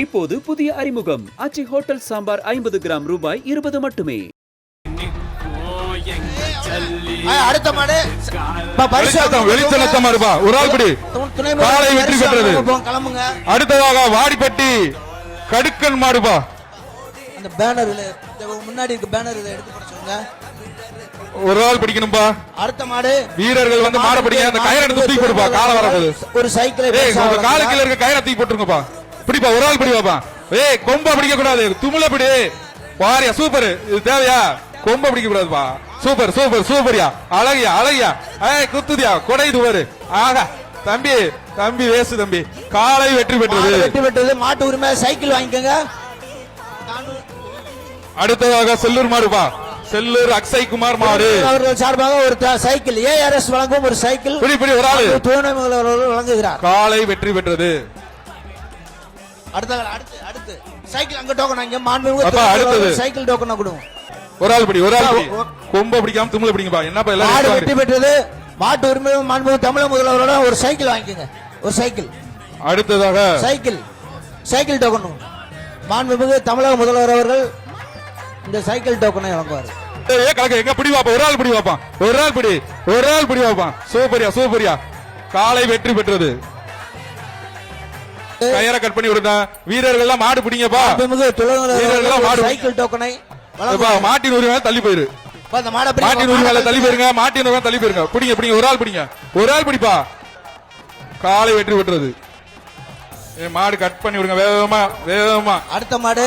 இப்போது புதிய அறிமுகம். அச்சி ஹோட்டல் சாம்பார் ஐம்பது கிராம் ரூபாய் இருபது மட்டுமே. அடுத்த மாடு. இருப்பா ஒரு ஆள் காலை வெற்றி பெற்றது. அடுத்ததாக வாடிப்பட்டி கடுக்கன் மாடுபா அந்த பேனர் முன்னாடி இருக்க பேனர் இதை எடுத்து போட ஒரு ஆள் பிடிக்கணும்பா அடுத்த மாடு. வீரர்கள் வந்து மாட பிடிங்க. அந்த கயிறை எடுத்து தூக்கி போடுப்பா காலை வரப்போகுது ஒரு சைக்கிளை ஏய் பரிசா உங்க காலு வழங்குகிறார். கீழ இருக்க கயிறை தூக்கி போட்டுருங்கப்பா பிடிப்பா ஒரு ஆள் பிடிப்பாப்பா ஏய் கொம்ப பிடிக்க கூடாது துமுல பிடி. பாரியா சூப்பர். இது தேவையா? கொம்ப பிடிக்க கூடாதுப்பா சூப்பர் சூப்பர் சூப்பர்யா. அழகியா அழகியா. ஏய் குத்துதியா. கொடைது பாரு. ஆகா. தம்பி தம்பி வேசு தம்பி. காலை வெற்றி பெற்றது. வெற்றி பெற்றது. மாட்டு உரிமை சைக்கிள் வாங்கிக்கோங்க. அடுத்ததாக செல்லூர் மாடுப்பா செல்லூர் அக்ஷய் குமார் மாடு. அவர்கள் சார்பாக ஒரு சைக்கிள். ஏஆர்எஸ் வழங்கும் ஒரு சைக்கிள். துணை முதல்வர் வழங்குகிறார். காலை வெற்றி பெற்றது. அடுத்த அடுத்து அடுத்து. சைக்கிள் அங்க டோக்கன் அடுத்தது. முதல்வர் சைக்கிள் டோக்கன் கொடுங்க. ஒரு ஆள் பிடி ஒரு ஆள் கொம்ப பிடிக்காம தும்முல பிடிங்கப்பா. என்னப்பா மாடு எல்லாரும் வெற்றி பெற்றது மாட்டு உரிமை மாண்புமிகு தமிழக முதல்வரோட ஒரு சைக்கிள் வாங்கிக்கோங்க. ஒரு சைக்கிள். அடுத்ததாக சைக்கிள். சைக்கிள் டோக்கன் மாண்புமிகு தமிழக முதல்வர் அவர்கள் இந்த சைக்கிள் டோக்கனை கலக்க எங்க பிடி வாப்பா? ஒரு ஆள் பிடி வாப்பா. ஒரு ஆள் பிடி. ஒரு ஆள் பிடி வாப்பா. சூப்பரியா சூப்பரியா. காலை வெற்றி பெற்றது. கயரை கட் பண்ணி விடுங்க. வீரர்கள் எல்லாம் மாடு பிடிங்கப்பா. வீரர்களா ஒரு மாடு. சைக்கிள் டோக்கனை மாட்டின் உரிமை தள்ளி போயிரு. மாட்டின் உரிமையில தள்ளி போயிருங்க மாட்டின் உரிமை தள்ளி போயிருங்க. பிடிங்க பிடிங்க ஒரு ஆள் பிடிங்க. ஒரு ஆள் பிடிப்பா. காலை வெற்றி ஏ, மாடு கட் பண்ணி விடுங்க வேகமா வேகமா. அடுத்த மாடு.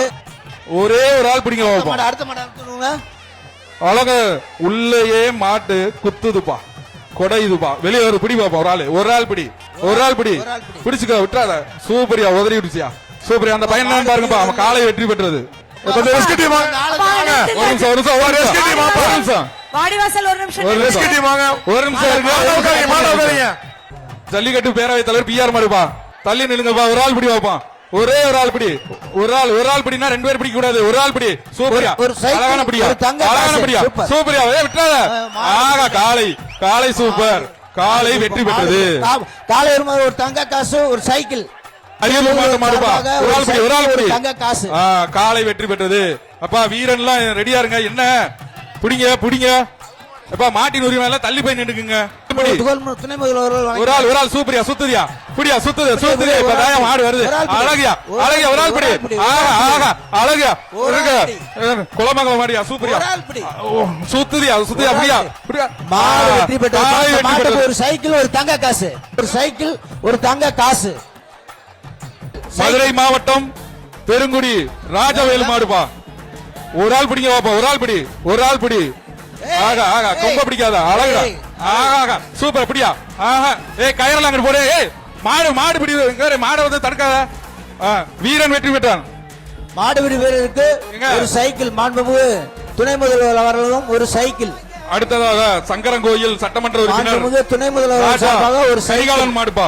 ஒரே ஒரு ஆள் பிடிங்க அடுத்த மாடு. அழகு உள்ளேயே மாட்டு குத்துதுப்பா. கொடையுதுப்பா. வெளியே ஒரு பிடி பாப்பா ஒரு ஆளு. ஒரு ஆள் பிடி. ஒரு ஆள் பிடி. பிடிச்சுக்க விட்டுறாத. சூப்பரியா உதறி விடுச்சியா சூப்பரியா அந்த பையன் பாருங்கப்பா அவன் காலை வெற்றி பெற்றது. வாங்க. நாலு வாங்க. ஒரு நிமிஷம் ஒரு நிமிஷம் ஒரு நிமிஷம். வாடிவாசல் ஒரு நிமிஷம் ஒரு ஒரு நிமிஷம் மாடு உட்காருங்க. ஜல்லிக்கட்டு பேரவைத் தலைவர் பிஆர் மாடுப்பா. தள்ளி நில்லுங்கப்பா ஒரு ஆள் பிடி வாப்பா. ஒரே ஒரு ஆள் பிடி. ஒரு ஆள் ஒரு ஆள் பிடினா ரெண்டு பேர் பிடிக்க கூடாது. ஒரு ஆள் பிடி. சூப்பரியா. அழகான பிடியா. ஒரு தங்க அழகான. பிடியா. சூப்பர். சூப்பரியா விட்டுறாத. ஆகா காலை. காலை சூப்பர். காலை வெற்றி பெற்றது. காலை ஒரு தங்க காசு ஒரு சைக்கிள். காலை வெற்றி பெற்றது. அப்பா வீரன்லாம் ரெடியா இருங்க. என்ன? புடிங்க புடிங்க. அப்பா மாட்டின் உரிமை எல்லாம் தள்ளி போய் நின்னுக்குங்க துணை முதல்வர் ஒரு ஆள் ஆள் சூப்பரியா சுத்துறியா புடியா சுத்துது சுத்துது இப்ப வருது. அழகியா அழகியா ஆள் பிடி. ஆகா ஆகா அழகியா மாடியா சூப்பரியா சுத்துதியா சுத்துதியா அப்படியா. மாடு வெற்றி சைக்கிள் தங்க காசு ஒரு சைக்கிள் ஒரு தங்க காசு மதுரை மாவட்டம் பெருங்குடி ராஜவேல் மாடுப்பா ஒரு ஆள் பிடிங்க வாப்பா ஒரு ஆள் பிடி ஒரு ஆள் பிடி ஆகா ஆகா. கொம்ப பிடிக்காத? அழகுடா. ஆகா ஆகா. சூப்பர் பிடியா ஆஹா ஏய் கயிறலாம் அங்கிட்டு போடு. ஏய் மாடு மாடு பிடி இங்க மாடை வந்து தடுக்காத. ஆ, வீரன் வெற்றி பெற்றான். மாடுபிடி வீரருக்கு? ஒரு சைக்கிள் மாண்புமிகு துணை முதல்வர் அவர்களும் ஒரு சைக்கிள். அடுத்ததாக சங்கரங்கோயில் சட்டமன்ற உறுப்பினர் துணை முதல்வர் சார்பாக ஒரு கரிகாலன் மாடுப்பா.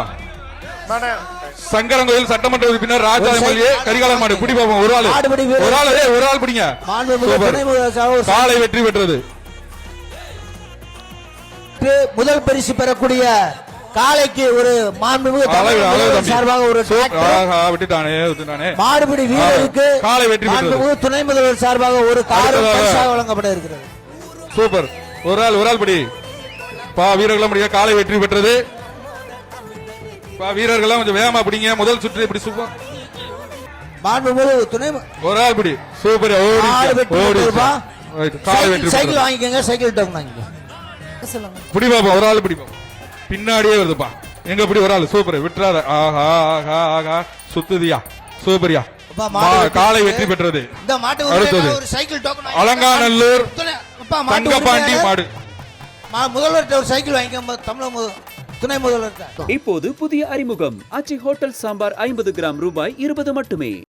சங்கரங்கோயில் சட்டமன்ற உறுப்பினர் ராஜா எம்எல்ஏ. கரிகாலன் மாடு. பிடி பாப்போம். ஒரு ஆளு. ஒரு ஆளு ஒரு ஆள் பிடிங்க. காலை வெற்றி பெற்றது. சைக்கிள். முதல் பரிசு பெறக்கூடிய காளைக்கு ஒரு மாண்புமிகு. சார்பாக ஒரு மாடுபிடி வீரருக்கு. மாண்புமிகு துணை முதல்வர் சார்பாக ஒரு அடுத்ததாக. பரிசாக வழங்கப்பட இருக்கிறது சூப்பர். ஒரு ஆள் ஒரு ஆள் படி. பா வீரர்களும் முடிய காலை வெற்றி பெற்றது. பா வீரர்கள்லாம் கொஞ்சம் வேகமா பிடிங்க. முதல் சுற்று இப்படி சூப்பர். மாண்புமிகு துணை ஒரு ஆள் பிடி. சூப்பர் ஓடி ஓடி. காலை சைக்கிள் வெற்றி சைக்கிள் வாங்கிக்கோங்க சைக்கிள் டோக்கன் வாங்கிக்கோங்க. சொல்லுங்க. பிடி பாப்பா ஒரு ஆள் பிடிப்போம் பின்னாடியே வருதுப்பா. எங்க பிடி ஒரு ஆள். சூப்பர். விட்டுறாரு ஆஹா ஆஹா ஆஹா சுத்துதியா. சூப்பரியா. காலை. வெற்றி பெற்றது. இந்த மாட்டு அடுத்தது. உரிமையாளர் ஒரு சைக்கிள் டோக்கன் வாங்கிக்கோங்க. அலங்காநல்லூர். துணை- அப்பா, மாட்டு தங்கப்பாண்டி மாடு. மா- முதல்வர்கிட்ட ஒரு சைக்கிள் வாங்கிக்கோங்க தமிழக துணை முதல்வர்கிட்ட. இப்போது புதிய அறிமுகம். அச்சி ஹோட்டல் சாம்பார் ஐம்பது கிராம் ரூபாய் இருபது மட்டுமே.